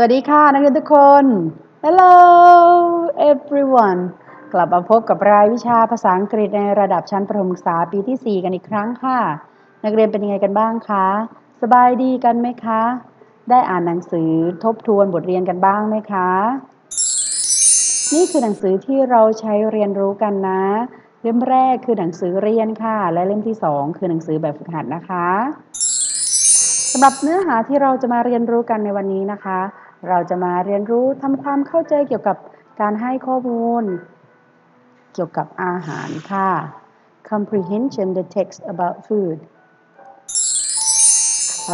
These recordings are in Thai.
สวัสดีค่ะ นักเรียนทุกคน Hello everyone กลับมาพบกับรายวิชาภาษาอังกฤษในระดับชั้นประถมศึกษาปีที่ 4 กันอีกครั้งค่ะ นักเรียนเป็นยังไงกันบ้างคะ สบายดีกันไหมคะ ได้อ่านหนังสือทบทวนบทเรียนกันบ้างไหมคะ นี่คือหนังสือที่เราใช้เรียนรู้กันนะ เล่มแรกคือหนังสือเรียนค่ะ และเล่มที่ 2 คือหนังสือแบบฝึกหัดนะคะสำหรับเนื้อหาที่เราจะมาเรียนรู้กันในวันนี้นะคะ เราจะมาเรียนรู้ทำความเข้าใจเกี่ยวกับการให้ข้อมูล เกี่ยวกับอาหารค่ะ comprehension the text about food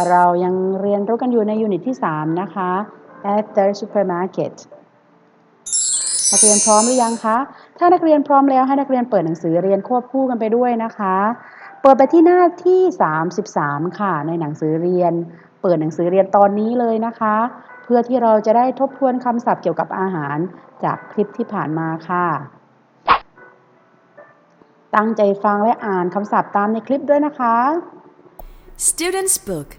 เรายังเรียนรู้กันอยู่ในยูนิตที่ 3 นะคะ at the supermarket นักเรียนพร้อมหรือยังคะ ถ้านักเรียนพร้อมแล้วให้นักเรียนเปิดหนังสือเรียนควบคู่กันไปด้วยนะคะ เปิดไปที่หน้าที่ 33 ค่ะ ในหนังสือเรียน เปิดหนังสือเรียนตอนนี้เลยนะคะ เพื่อที่เราจะได้ทบทวนคำศัพท์เกี่ยวกับอาหารจากคลิปที่ผ่านมาค่ะ ตั้งใจฟังและอ่านคำศัพท์ตามในคลิปด้วยนะคะ Student's Book,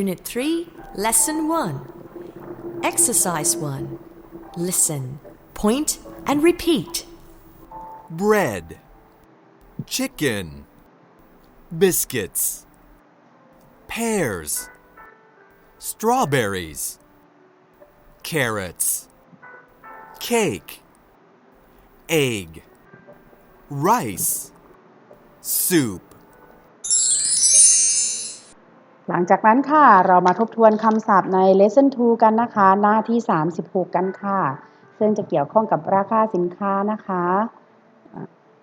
Unit 3, Lesson 1. Exercise 1. Listen, point, and repeat. bread, chicken, biscuits, pears, strawberries, carrots, cake, egg, rice, soup. หลังจากนั้นค่ะ เรามาทบทวนคำศัพท์ใน Lesson 2 กันนะคะ หน้าที่ 36 กันค่ะ ซึ่งจะเกี่ยวข้องกับราคาสินค้านะคะ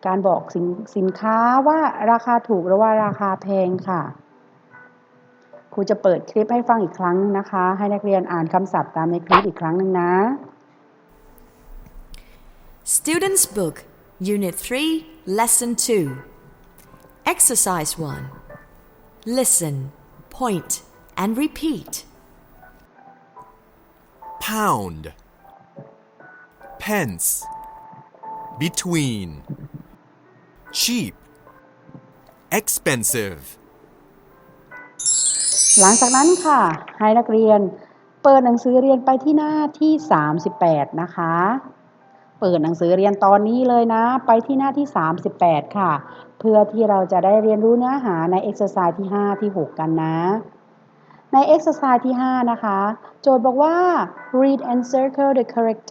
การบอกสินสินค้าว่าราคาถูกหรือว่าราคาแพงค่ะ ครูจะเปิดคลิปให้ฟังอีกครั้งนะคะ ให้นักเรียนอ่านคำศัพท์ตามในคลิปอีกครั้งหนึ่งนะ Student's Book, Unit 3, Lesson 2. Exercise 1. Listen, point, and repeat. pound, pence, between, cheap, expensive, หลังจากนั้นค่ะ ให้นักเรียนเปิดหนังสือเรียนไปที่หน้าที่ 38 นะคะ เปิดหนังสือเรียนตอนนี้เลยนะ ไปที่หน้าที่ 38 ค่ะ เพื่อที่เราจะได้เรียนรู้เนื้อหาใน exercise ที่ 5 ที่ 6 กันนะ ใน exercise ที่ 5 นะคะ โจทย์บอกว่า read and circle the correct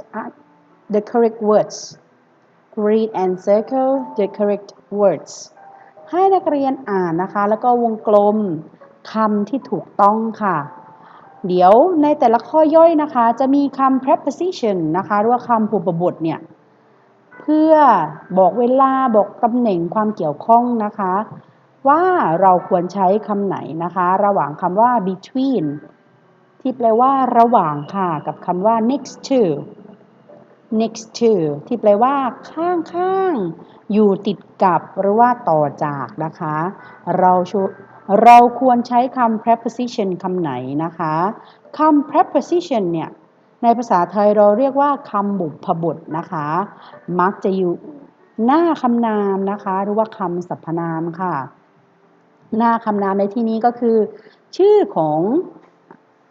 the correct words read and circle the correct words ให้นักเรียนอ่านนะคะ แล้วก็วงกลม คำที่ถูกต้องค่ะ เดี๋ยวในแต่ละข้อย่อยนะคะ จะมีคำ preposition นะคะหรือว่าคำผูปบทเนี่ย เพื่อบอกเวลาบอกตำแหน่งความเกี่ยวข้องนะคะ ว่าเราควรใช้คำไหนนะคะ ระหว่างคำว่า between ที่แปลว่าระหว่างค่ะ กับคำว่า next to next to ที่แปลว่า ข้างข้างอยู่ติดกับหรือว่าต่อจากนะคะ เราช เราควรใช้คำ preposition คำไหนนะคะคำ preposition เนี่ย ในภาษาไทยเราเรียกว่าคำบุพบทนะคะ มักจะอยู่หน้าคำนามนะคะ หรือว่าคำสรรพนามค่ะ หน้าคำนามในที่นี้ก็คือ ชื่อของ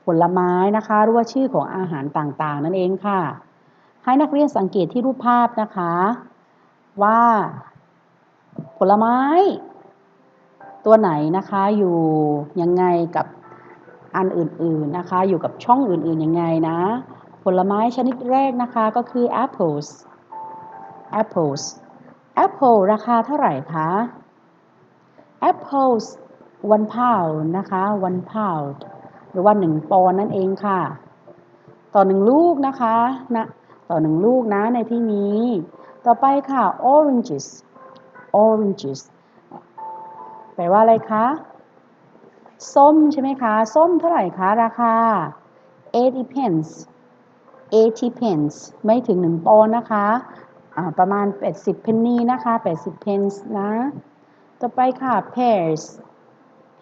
ผลไม้นะคะ หรือว่าชื่อของอาหารต่างๆ นั่นเองค่ะ ให้นักเรียนสังเกตที่รูปภาพนะคะ ว่าผลไม้ ตัวไหนนะคะอยู่ยังไงกับอันอื่นๆนะคะ อยู่กับช่องอื่นๆยังไงนะ ผลไม้ชนิดแรกนะคะก็คือ apples apples apple ราคาเท่าไหร่คะ apples one pound นะคะ one pound หรือว่า 1 ปอนนั่นเองค่ะ ต่อ 1 ลูกนะคะนะต่อ 1 ลูกนะในที่นี้ ต่อไปค่ะ oranges oranges แปลว่าอะไรคะ ส้มใช่ไหมคะ ส้มเท่าไหร่คะ ราคา 80 pence 80 pence ไม่ถึง 1 ปอนด์นะคะ ประมาณ 80 penny นะคะ 80 pence นะ ต่อไปค่ะ pears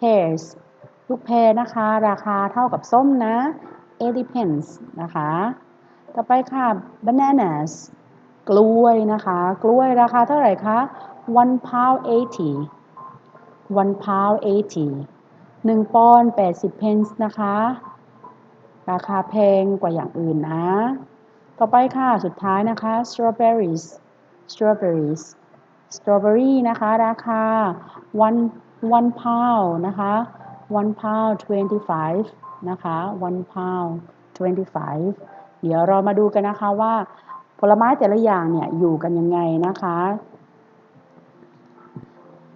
pears ลูกแพรนะคะ ราคาเท่ากับส้มนะ 80 pence นะคะ ต่อไปค่ะ bananas กล้วยนะคะ กล้วยราคาเท่าไหร่คะ 1 pound 80 1 pound 80 1ปอนด์80 pence นะคะ ราคาแพงกว่าอย่างอื่นนะ ต่อไปค่ะ สุดท้ายนะคะ strawberries strawberries strawberry นะคะ ราคา one one pound นะคะ one pound 25 นะคะ one pound 25 เดี๋ยวเรามาดูกันนะคะว่าผลไม้แต่ละอย่างเนี่ยอยู่กันยังไงนะคะ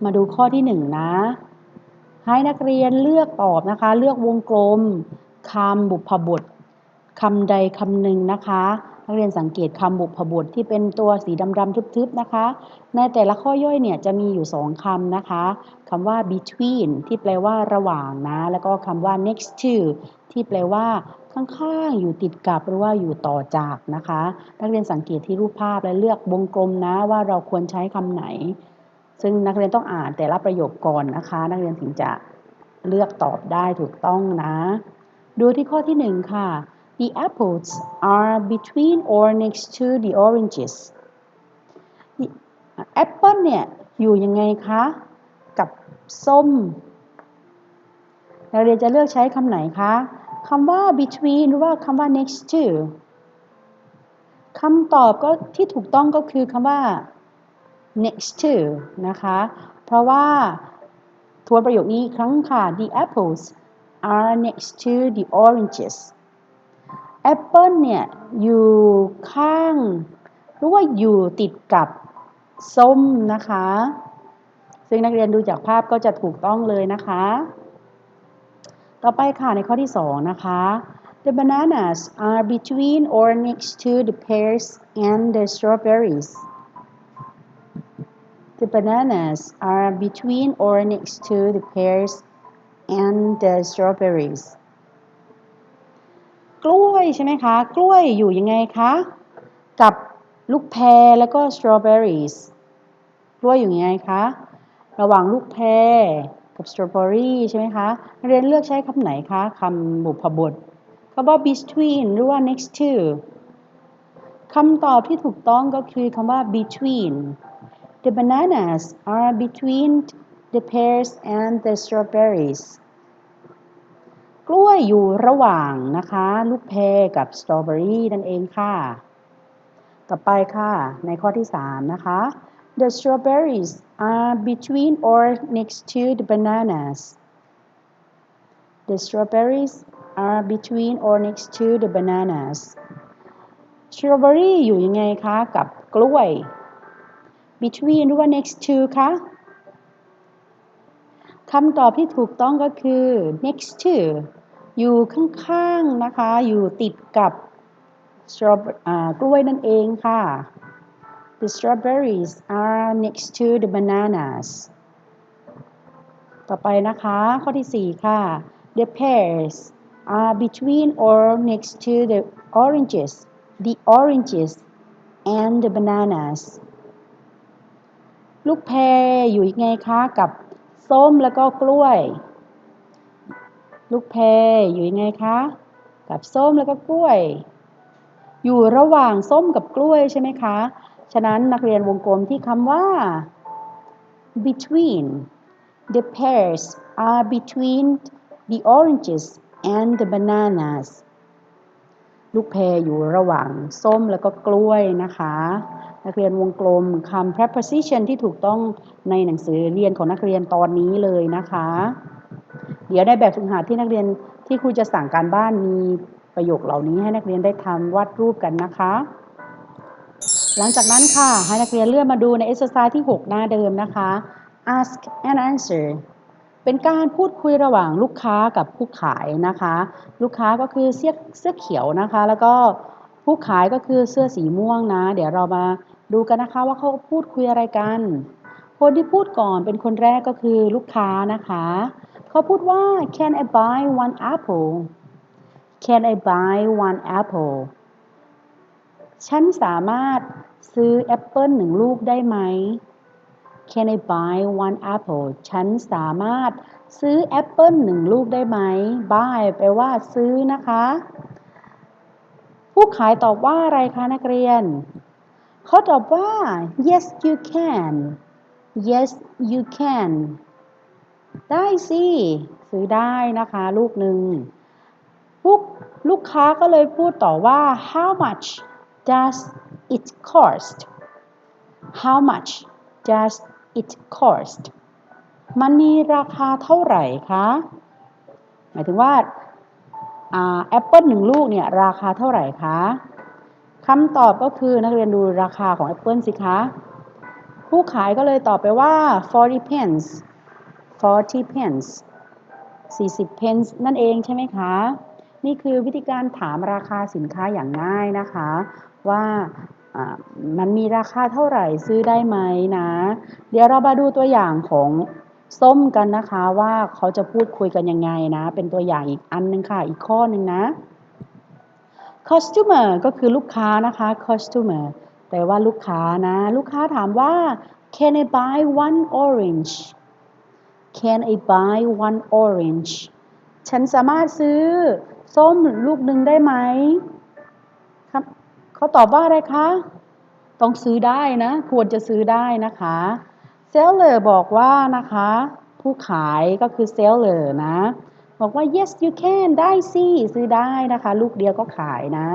มาดูข้อที่หนึ่งนะ ให้นักเรียนเลือกตอบนะคะ เลือกวงกลมคำบุพบทคำใดคำหนึ่งนะคะ นักเรียนสังเกตคำบุพบทที่เป็นตัวสีดำๆทึบๆนะคะ ในแต่ละข้อย่อยเนี่ยจะมีอยู่สองคำนะคะคำว่า between ที่แปลว่าระหว่างนะ แล้วก็คำว่า next to ที่แปลว่าข้างๆ อยู่ติดกับหรือว่าอยู่ต่อจากนะคะ นักเรียนสังเกตที่รูปภาพและเลือกวงกลมนะว่าเราควรใช้คำไหน ซึ่งนักเรียนต้องอ่านแต่ละประโยคก่อนนะคะ นักเรียนถึงจะเลือกตอบได้ถูกต้องนะ ดูที่ข้อที่หนึ่งค่ะ The apples are between or next to the oranges Apple เนี่ยอยู่ยังไงคะ กับส้มนักเรียนจะเลือกใช้คำไหนคะคำว่า between หรือว่าคำว่า next to คำตอบก็ที่ถูกต้องก็คือคำว่า next to นะคะ เพราะว่าทวนประโยคนี้อีกครั้งค่ะ the apples are next to the oranges apple เนี่ยอยู่ข้างหรือว่าอยู่ติดกับส้มนะคะ ซึ่งนักเรียนดูจากภาพก็จะถูกต้องเลยนะคะ ต่อไปค่ะในข้อที่ 2 นะคะ The bananas are between or next to the pears and the strawberries The bananas are between or next to the pears and the strawberries กล้วยใช่ไหมคะ กล้วยอยู่ยังไงคะ กับลูกแพรแล้วก็ strawberries กล้วยอยู่ยังไงคะ ระหว่างลูกแพรกับ strawberry ใช่ไหมคะ เรียนเลือกใช้คำไหนคะคำบุพบทคำว่า between หรือว่า next to คำตอบที่ถูกต้องก็คือคำว่า between The bananas are between the pears and the strawberries กล้วยอยู่ระหว่างนะคะ ลูกแพรกับสตรอเบอรี่นั่นเองค่ะ ต่อไปค่ะ ในข้อที่ 3 นะคะ The strawberries are between or next to the bananas The strawberries are between or next to the bananas สตรอเบอรี่อยู่ยังไงคะ กับกล้วย between หรือว่า next to คะคำตอบที่ถูกต้องก็คือ next to อยู่ข้างๆนะคะ อยู่ติดกับกล้วยนั่นเองค่ะ The strawberries are next to the bananas ต่อไปนะคะ ข้อที่ 4 ค่ะ The pears are between or next to the oranges the oranges and the bananas ลูกแพรอยู่ยังไงคะกับส้มแล้วก็กล้วย ลูกแพรอยู่ยังไงคะกับส้มแล้วก็กล้วย อยู่ระหว่างส้มกับกล้วยใช่ไหมคะ ฉะนั้นนักเรียนวงกลมที่คำว่า between the pears are between the oranges and the bananas ลูกแพรอยู่ระหว่างส้มแล้วก็กล้วยนะคะ นักเรียนวงกลมคำ preposition ที่ถูกต้องในหนังสือเรียนของนักเรียนตอนนี้เลยนะคะ เดี๋ยวในแบบฝึกหัดที่นักเรียนที่ครูจะสั่งการบ้านมีประโยคเหล่านี้ให้นักเรียนได้ทำวาดรูปกันนะคะ หลังจากนั้นค่ะ ให้นักเรียนเลื่อนมาดูใน exercise ที่ 6 หน้าเดิมนะคะ ask and answer เป็นการพูดคุยระหว่างลูกค้ากับผู้ขายนะคะ ลูกค้าก็คือเสื้อเสื้อเขียวนะคะ แล้วก็ผู้ขายก็คือเสื้อสีม่วงนะ เดี๋ยวเรามา ดูกันนะคะว่าเขาพูดคุยอะไรกัน คนที่พูดก่อนเป็นคนแรกก็คือลูกค้านะคะ เขาพูดว่า can I buy one apple can I buy one apple ฉันสามารถซื้อแอปเปิลหนึ่งลูกได้ไหม Can I buy one apple ฉันสามารถซื้อแอปเปิลหนึ่งลูกได้ไหม buy แปลว่าซื้อนะคะ ผู้ขายตอบว่าอะไรคะนักเรียน เขาตอบว่า yes you can yes you can ได้สิ ซื้อได้นะคะ ลูกหนึ่งลูกลูกค้าก็เลยพูดต่อว่า how much does it cost how much does it cost มันมีราคาเท่าไหร่คะ หมายถึงว่าแอปเปิลหนึ่งลูกเนี่ย ราคาเท่าไหร่คะ คำตอบก็คือนักเรียนดูราคาของแอปเปิลสิคะ ผู้ขายก็เลยตอบไปว่า 40 pence 40 pence 40 pence นั่นเองใช่ไหมคะ นี่คือวิธีการถามราคาสินค้าอย่างง่ายนะคะ ว่ามันมีราคาเท่าไหร่ซื้อได้ไหมนะ เดี๋ยวเรามาดูตัวอย่างของส้มกันนะคะว่าเขาจะพูดคุยกันยังไงนะ เป็นตัวอย่างอีกอันนึงค่ะ อีกข้อหนึ่งนะ customer ก็คือลูกค้านะคะ customer แปลว่าลูกค้านะ ลูกค้าถามว่า can I buy one orange can I buy one orange ฉันสามารถซื้อส้มลูกหนึ่งได้ไหมครับเขาตอบว่าอะไรคะ ต้องซื้อได้นะ ควรจะซื้อได้นะคะ seller บอกว่านะคะ ผู้ขายก็คือ seller นะ บอกว่า yes you can ได้สิซื้อได้นะคะ ลูกเดียวก็ขายนะ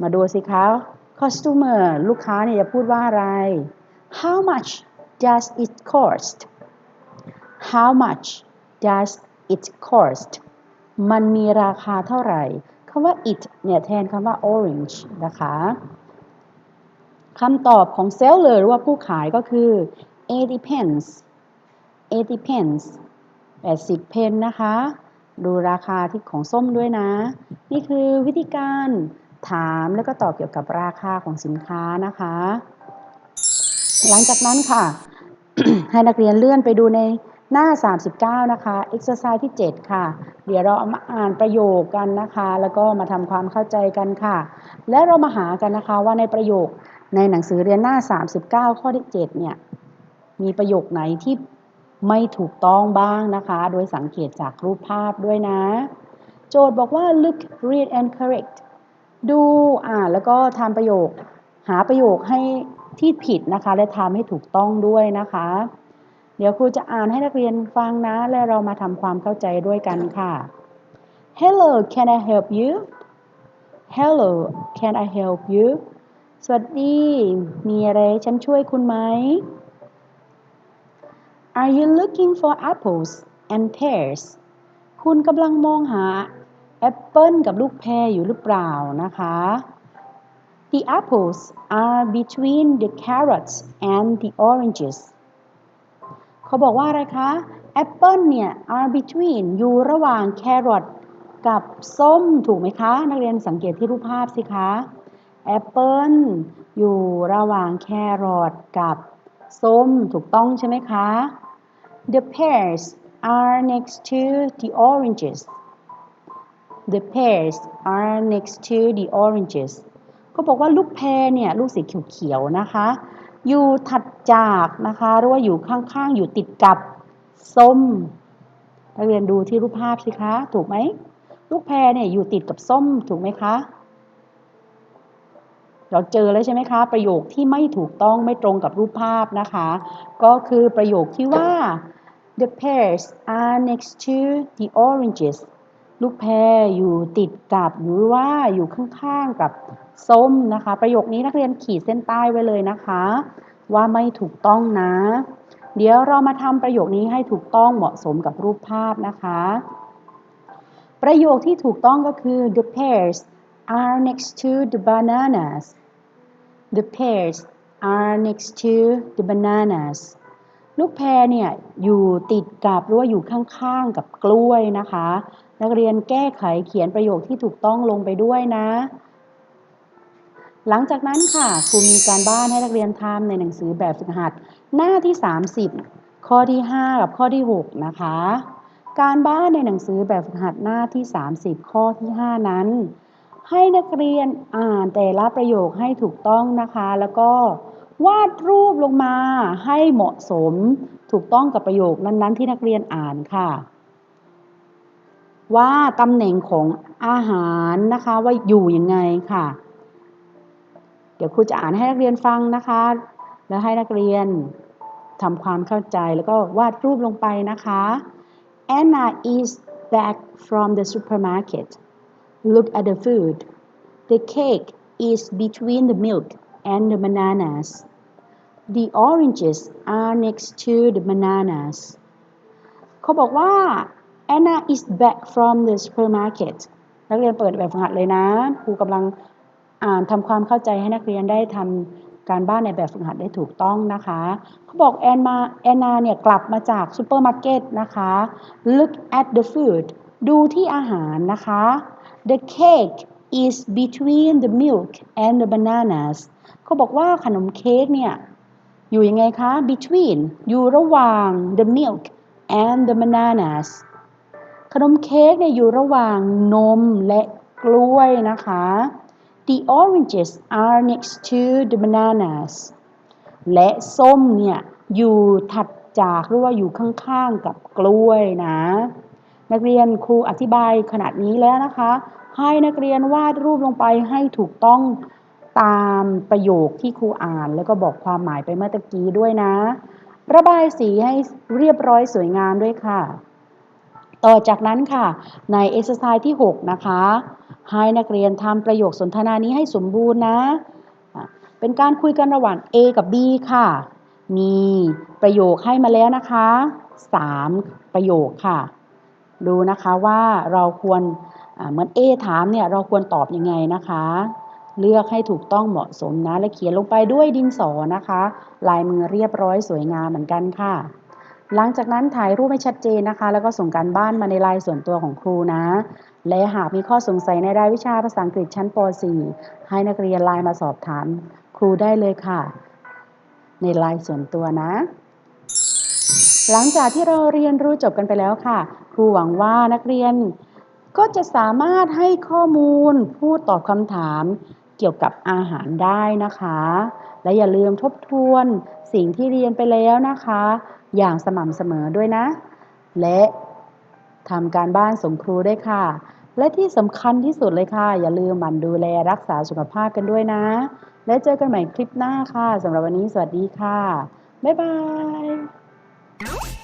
มาดูสิคะ customer ลูกค้าเนี่ยจะพูดว่าอะไร how much does it cost how much does it cost มันมีราคาเท่าไหร่คำว่า it เนี่ยแทนคำว่า orange นะคะคำตอบของ seller หรือว่าผู้ขายก็คือ80 pence 80 pence 80 เพนนะคะ ดูราคาที่ของส้มด้วยนะ นี่คือวิธีการถามแล้วก็ตอบเกี่ยวกับราคาของสินค้านะคะ หลังจากนั้นค่ะ ให้นักเรียนเลื่อนไปดูในหน้า 39 นะคะ exercise ที่ 7 ค่ะ เดี๋ยวเราเอามาอ่านประโยคกันนะคะ แล้วก็มาทำความเข้าใจกันค่ะ และเรามาหากันนะคะว่าในประโยคในหนังสือเรียนหน้า 39 ข้อที่ 7 เนี่ย มีประโยคไหนที่ ไม่ถูกต้องบ้างนะคะ โดยสังเกตจากรูปภาพด้วยนะ โจทย์บอกว่า look read and correct ดูอ่านแล้วก็ทำประโยค หาประโยคให้ที่ผิดนะคะ และทำให้ถูกต้องด้วยนะคะ เดี๋ยวครูจะอ่านให้นักเรียนฟังนะ และเรามาทำความเข้าใจด้วยกันค่ะ Hello can I help you Hello can I help you สวัสดี มีอะไรฉันช่วยคุณไหม Are you looking for apples and pears คุณกำลังมองหาแอปเปิลกับลูกแพรอยู่หรือเปล่านะคะ The apples are between the carrots and the oranges เขาบอกว่าอะไรคะแอปเปิลเนี่ย are between อยู่ระหว่างแครอทกับส้มถูกไหมคะ นักเรียนสังเกตที่รูปภาพสิคะแอปเปิลอยู่ระหว่างแครอทกับส้มถูกต้องใช่ไหมคะ The pears are next to the oranges The pears are next to the oranges เขาบอกว่าลูกแพรเนี่ยลูกสีเขียวๆนะคะ อยู่ถัดจากนะคะหรือว่าอยู่ข้างๆ อยู่ติดกับส้มนักเรียนดูที่รูปภาพสิคะ ถูกไหม ลูกแพรเนี่ยอยู่ติดกับส้มถูกไหมคะ เราเจอแล้วใช่ไหมคะ ประโยคที่ไม่ถูกต้องไม่ตรงกับรูปภาพนะคะ ก็คือประโยคที่ว่า the pears are next to the oranges ลูกแพรอยู่ติดกับหรือว่าอยู่ข้างๆกับส้มนะคะ ประโยคนี้นักเรียนขีดเส้นใต้ไว้เลยนะคะ ว่าไม่ถูกต้องนะ เดี๋ยวเรามาทำประโยคนี้ให้ถูกต้องเหมาะสมกับรูปภาพนะคะ ประโยคที่ถูกต้องก็คือ the pears are next to the bananas the pears are next to the bananas ลูกแพรเนี่ยอยู่ติดกับหรือว่าอยู่ข้างๆกับกล้วยนะคะ นักเรียนแก้ไขเขียนประโยคที่ถูกต้องลงไปด้วยนะ หลังจากนั้นค่ะครูมีการบ้านให้นักเรียนทำในหนังสือแบบฝึกหัด หน้าที่ 30 ข้อที่ 5 กับข้อที่ 6 นะคะ การบ้านในหนังสือแบบฝึกหัดหน้าที่ 30 ข้อที่ 5 นั้น ให้นักเรียนอ่านแต่ละประโยคให้ถูกต้องนะคะแล้วก็ วาดรูปลงมาให้เหมาะสมถูกต้องกับประโยคนั้น ๆ ที่นักเรียนอ่านค่ะ ว่าตำแหน่งของอาหารนะคะว่าอยู่ยังไงค่ะ เดี๋ยวครูจะอ่านให้นักเรียนฟังนะคะ แล้วให้นักเรียนทำความเข้าใจแล้วก็วาดรูปลงไปนะคะ Anna is back from the supermarket look at the food the cake is between the milk and the bananas the oranges are next to the bananas เขาบอกว่า Anna is back from the supermarket นักเรียนเปิดแบบฝึกหัดเลยนะครูกำลังอ่านทำความเข้าใจให้นักเรียนได้ทำการบ้านในแบบฝึกหัดได้ถูกต้องนะคะ เขาบอกแอนมาแอนนาเนี่ยกลับมาจากซูเปอร์มาร์เก็ตนะคะ look at the food ดูที่อาหารนะคะ the cake is between the milk and the bananas เขาบอกว่าขนมเค้กเนี่ย อยู่ยังไงคะ between อยู่ระหว่าง the milk and the bananas ขนมเค้กเนี่ยอยู่ระหว่างนมและกล้วยนะคะ the oranges are next to the bananas และส้มเนี่ยอยู่ถัดจากหรือว่าอยู่ข้างๆกับกล้วยนะ นักเรียนครูอธิบายขนาดนี้แล้วนะคะ ให้นักเรียนวาดรูปลงไปให้ถูกต้อง ตามประโยคที่ครูอ่าน แล้วก็บอกความหมายไปเมื่อตะกี้ด้วยนะ ระบายสีให้เรียบร้อยสวยงามด้วยค่ะ ต่อจากนั้นค่ะ ในเอ็กซ์ไซส์ที่ 6 นะคะ ให้นักเรียนทำประโยคสนทนานี้ให้สมบูรณ์นะ เป็นการคุยกันระหว่าง A กับ B ค่ะ มีประโยคให้มาแล้วนะคะ 3 ประโยคค่ะ ดูนะคะว่าเราควรเหมือน A ถามเนี่ยเราควรตอบยังไงนะคะ เลือกให้ถูกต้องเหมาะสมนะ และเขียนลงไปด้วยดินสอนะคะ ลายมือเรียบร้อยสวยงามเหมือนกันค่ะ หลังจากนั้นถ่ายรูปให้ชัดเจนนะคะ แล้วก็ส่งการบ้านมาในไลน์ส่วนตัวของครูนะ และหากมีข้อสงสัยในรายวิชาภาษาอังกฤษชั้นป .4 ให้นักเรียนไลน์มาสอบถามครูได้เลยค่ะ ในไลน์ส่วนตัวนะ หลังจากที่เราเรียนรู้จบกันไปแล้วค่ะ ครูหวังว่านักเรียนก็จะสามารถให้ข้อมูลพูดตอบคำถาม เกี่ยวกับอาหารได้นะคะ และอย่าลืมทบทวนสิ่งที่เรียนไปแล้วนะคะ อย่างสม่ำเสมอด้วยนะ และทำการบ้านส่งครูได้ค่ะ และที่สำคัญที่สุดเลยค่ะ อย่าลืมหมั่นดูแลรักษาสุขภาพกันด้วยนะ และเจอกันใหม่คลิปหน้าค่ะสำหรับวันนี้สวัสดีค่ะ บ๊ายบาย